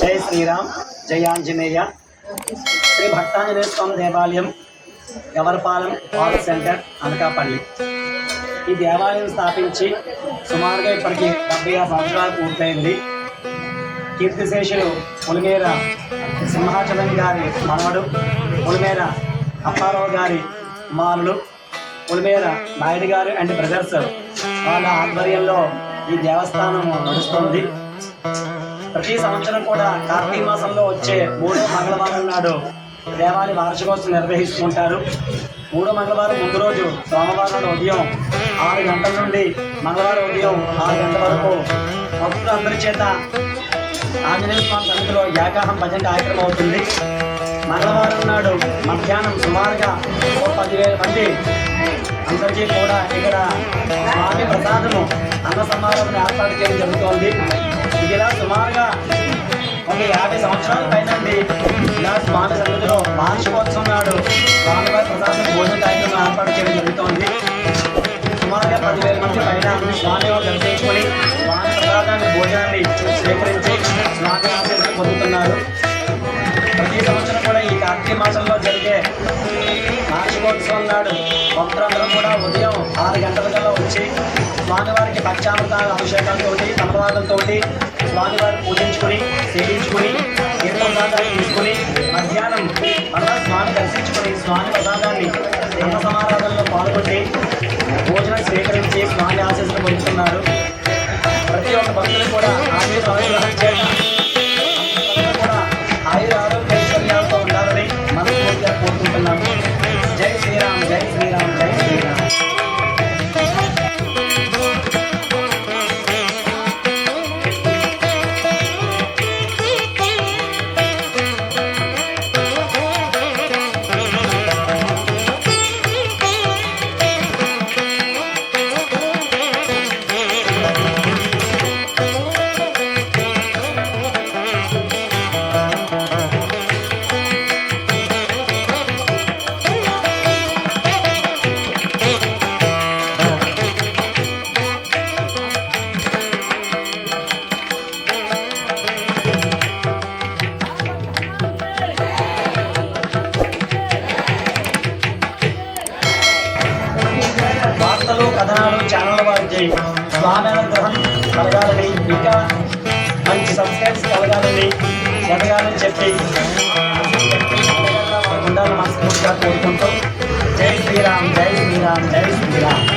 జై శ్రీరామ్ జయాంజనేయ ఆంజనేయ. శ్రీ భక్తాంజనేయ స్వామి దేవాలయం Gavarapalem Paul centre Anakapalli. ఈ దేవాలయం స్థాపించి సుమారుగా ఇప్పటికి డెబ్బై ఆరు సంవత్సరాలు పూర్తయింది. కీర్తిశేషులు పులిమేర సింహాచలం గారి మనవడు పులిమేర అప్పారావు గారి కుమారులు పులిమేర నాయుడు గారు అండ్ బ్రదర్స్ వాళ్ళ ఆధ్వర్యంలో ఈ దేవస్థానం నడుస్తుంది. ప్రతి సంవత్సరం కూడా కార్తీక మాసంలో వచ్చే మూడో మంగళవారం నాడు దేవాలయ వార్షికోత్సవం నిర్వహిస్తుంటారు. మూడో మంగళవారం ముందు రోజు సోమవారం ఉదయం ఆరు గంటల నుండి మంగళవారం ఉదయం ఆరు గంటల వరకు భక్తులు అందరి చేత ఆంజనేయ స్వామి సన్నిధిలో ఏకాహం భజన కార్యక్రమం అవుతుంది. మంగళవారం నాడు మధ్యాహ్నం సుమారుగా ఓ పదివేల మంది అందరికీ కూడా ఇక్కడ స్వామి ప్రసాదము అన్న సమారోహం ఏర్పాటు చేయడం జరుగుతోంది. ఇలా సుమారుగా ఒక యాభై సంవత్సరాల పైనండి ఇలా స్వామి సన్నిధిలో వార్షికోత్సవం నాడు స్వామివారి ప్రసాదం భోజన కార్యక్రమం ఏర్పాటు చేయడం జరుగుతోంది. సుమారుగా పదివేల మంది పైన స్వామివారు దర్శించుకొని స్వామి ప్రసాదాన్ని భోజనాన్ని స్వీకరించి స్వామి ఆశీస్సులు పొందుతున్నారు. ప్రతి సంవత్సరం కూడా ఈ కార్తీక మాసంలో జరిగే వార్షికోత్సవం నాడు భక్తులందరూ కూడా ఉదయం ఆరు గంటల కల్లా వచ్చి స్వామివారికి పచ్చామృతాల అభిషేకాలతో తలవాదంతో స్వామివారిని పూజించుకుని సేవించుకుని తీర్థప్రసాదాన్ని తీసుకుని మధ్యాహ్నం మళ్ళా స్వామి దర్శించుకుని స్వామి ప్రసాదాన్ని అన్న సమారాధనలో పాల్గొని భోజనం స్వీకరించి స్వామి ఆశీస్సులు పొందుతున్నారు. ప్రతి ఒక్క భక్తులు కూడా ఆయుధ అనుగ్రహం ఛానల్ కలగాలని ఇంకా మంచి సబ్స్క్రైబ్స్ కలగాలని ఎదగాలని చెప్పి ఉండాలని మనస్ఫూర్తిగా కోరుకుంటూ జై శ్రీరామ్ జై శ్రీరామ్ జై శ్రీరామ్